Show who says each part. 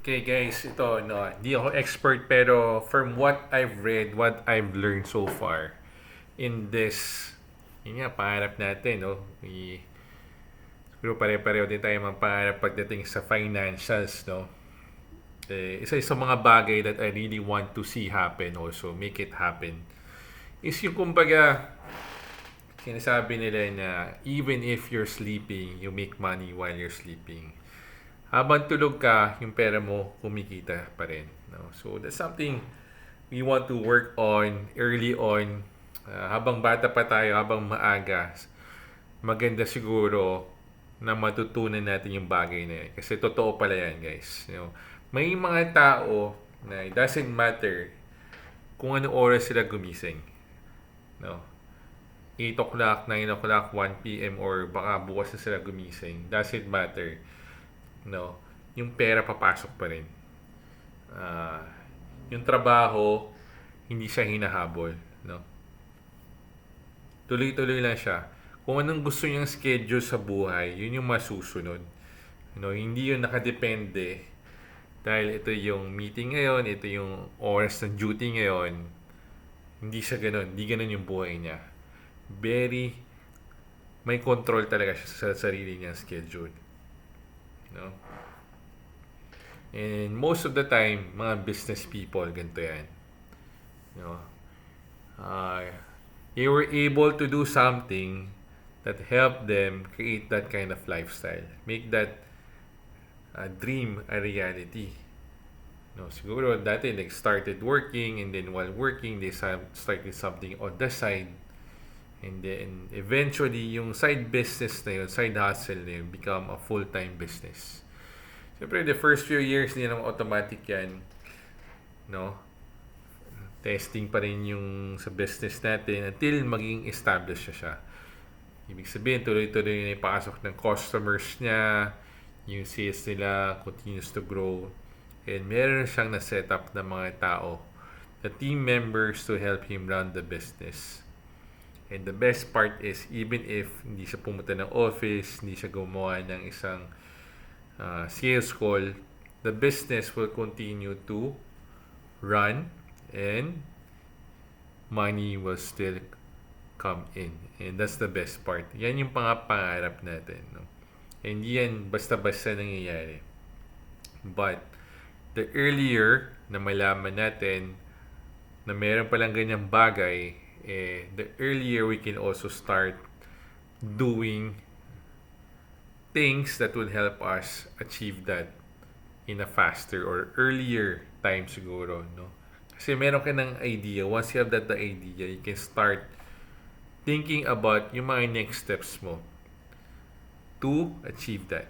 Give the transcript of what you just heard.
Speaker 1: Okay guys, ito no, hindi ako expert pero from what I've read, what I've learned so far in this, yun nga, pangarap natin, no? We, siguro pare-pareho din tayo mga pangarap pagdating sa financials, no? Eh, isa sa mga bagay that I really want to see happen also, make it happen, is yung kumbaga, sinasabi nila na even if you're sleeping, you make money while you're sleeping habang tulog ka, yung pera mo kumikita pa rin. No? So that's something we want to work on early on. Uh, habang bata pa tayo, habang maaga, maganda siguro na matutunan natin yung bagay na yan. Kasi totoo pala yan, guys. You know, may mga tao na it doesn't matter kung ano oras sila gumising. No? 8 o'clock, 9 o'clock, 1 p.m. or baka bukas na sila gumising. Doesn't matter no, yung pera papasok pa rin. Uh, yung trabaho, hindi siya hinahabol, no. Tuloy-tuloy lang siya. Kung anong gusto niyang schedule sa buhay, yun yung masusunod. No, hindi yun nakadepende dahil ito yung meeting ngayon, ito yung oras ng duty ngayon. Hindi siya ganun. Hindi ganun yung buhay niya. Very, may control talaga siya sa sarili niyang schedule. No? And most of the time, mga business people, ganito yan. You know, uh, they were able to do something that helped them create that kind of lifestyle. Make that uh, dream a reality. No, siguro dati they started working and then while working they started something on the side and then eventually yung side business na yun, side hustle na yun become a full-time business. Siyempre, the first few years, hindi naman automatic yan. No? Testing pa rin yung sa business natin until maging established siya siya. Ibig sabihin, tuloy-tuloy na ipasok ng customers niya, yung sales nila continues to grow, and meron siyang na-set up ng mga tao, the team members to help him run the business. And the best part is, even if hindi siya pumunta ng office, hindi siya gumawa ng isang uh, sales call, the business will continue to run and money will still come in. And that's the best part. Yan yung pangarap natin. No? And yan basta-basta nangyayari. But the earlier na malaman natin na meron palang ganyang bagay, eh, the earlier we can also start doing things that would help us achieve that in a faster or earlier time siguro, no? Kasi meron ka ng idea. Once you have that the idea, you can start thinking about yung mga next steps mo to achieve that.